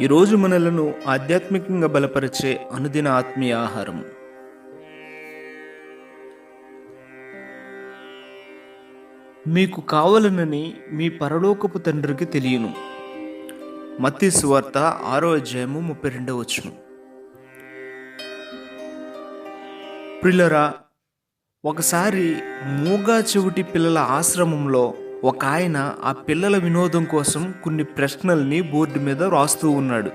ఈరోజు మనలను ఆధ్యాత్మికంగా బలపరిచే అనుదిన ఆత్మీయ ఆహారం. మీకు కావలనని మీ పరలోకపు తండ్రికి తెలియను. మత్తి సువార్త ఆరో అధ్యాయము ముప్పై రెండవ వచ్చును ప్రిల్లరా ఒకసారి మూగా చెవిటి పిల్లల ఆశ్రమంలో ఒక ఆయన ఆ పిల్లల వినోదం కోసం కొన్ని ప్రశ్నల్ని బోర్డు మీద రాస్తూ ఉన్నాడు.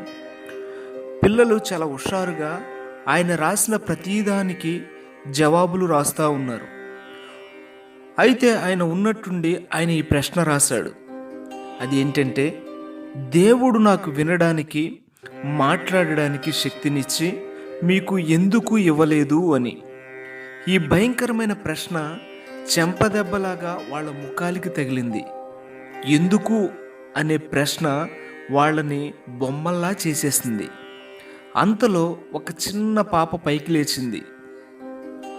పిల్లలు చాలా హుషారుగా ఆయన రాసిన ప్రతిదానికి జవాబులు రాస్తూ ఉన్నారు. అయితే ఆయన ఉన్నట్టుండి ఆయన ఈ ప్రశ్న రాశాడు. అది ఏంటంటే దేవుడు నాకు వినడానికి మాట్లాడడానికి శక్తినిచ్చి మీకు ఎందుకు ఇవ్వలేదు అని. ఈ భయంకరమైన ప్రశ్న చెంపదెబ్బలాగా వాళ్ళ ముఖాలకి తగిలింది. ఎందుకు? అనే ప్రశ్న వాళ్ళని బొమ్మల్లా చేసేసింది. అంతలో ఒక చిన్న పాప పైకి లేచింది.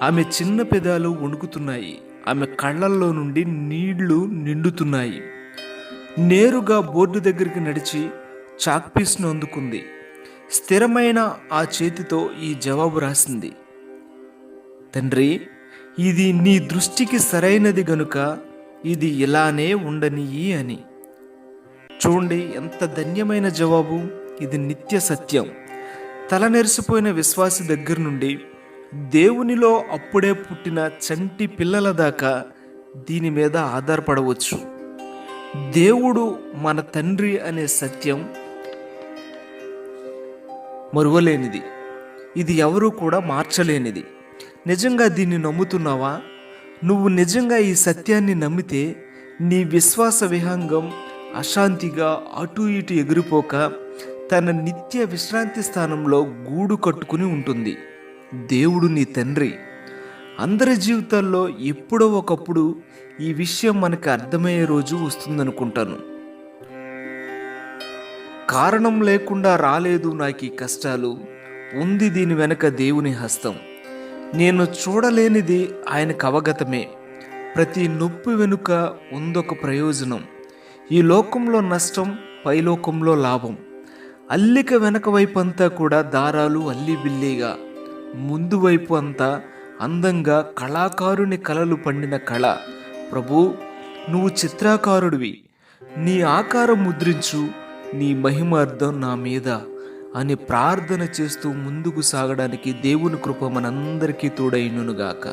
ఆమె చిన్న పెదాలు వణుకుతున్నాయి. ఆమె కళ్ళల్లో నుండి నీళ్ళు నిండుతున్నాయి. నేరుగా బోర్డు దగ్గరికి నడిచి చాక్పీస్ను అందుకుంది. స్థిరమైన ఆ చేతితో ఈ జవాబు రాసింది. తండ్రి ఇది నీ దృష్టికి సరైనది గనుక ఇది ఇలానే ఉండనియి అని. చూడండి ఎంత ధన్యమైన జవాబు. ఇది నిత్య సత్యం. తల నెరిసిపోయిన విశ్వాసి దగ్గర నుండి దేవునిలో అప్పుడే పుట్టిన చంటి పిల్లల దాకా దీని మీద ఆధారపడవచ్చు. దేవుడు మన తండ్రి అనే సత్యం మరువలేనిది. ఇది ఎవరూ కూడా మార్చలేనిది. నిజంగా దీన్ని నమ్ముతున్నావా? నువ్వు నిజంగా ఈ సత్యాన్ని నమ్మితే నీ విశ్వాస విహంగం అశాంతిగా అటు ఇటు ఎగిరిపోక తన నిత్య విశ్రాంతి స్థానంలో గూడు కట్టుకుని ఉంటుంది. దేవుడు నీ తండ్రి. అందరి జీవితాల్లో ఎప్పుడో ఒకప్పుడు ఈ విషయం మనకు అర్థమయ్యే రోజు వస్తుందనుకుంటాను. కారణం లేకుండా రాలేదు నాకు ఈ కష్టాలు. ఉంది దీని వెనక దేవుని హస్తం. నేను చూడలేనిది ఆయనకు అవగతమే ప్రతి నొప్పి వెనుక ఉందొక ప్రయోజనం. ఈ లోకంలో నష్టం పైలోకంలో లాభం. అల్లిక వెనక వైపు అంతా కూడా దారాలు అల్లిబిల్లిగా ముందు వైపు అంతా అందంగా కళాకారుని కలలు పండిన కళ. ప్రభు నువ్వు చిత్రాకారుడివి. నీ ఆకారం ముద్రించు నీ మహిమార్థం నా మీద. అని ప్రార్థన చేస్తూ ముందుకు సాగడానికి దేవుని కృప మనందరికీ తోడైనుగాక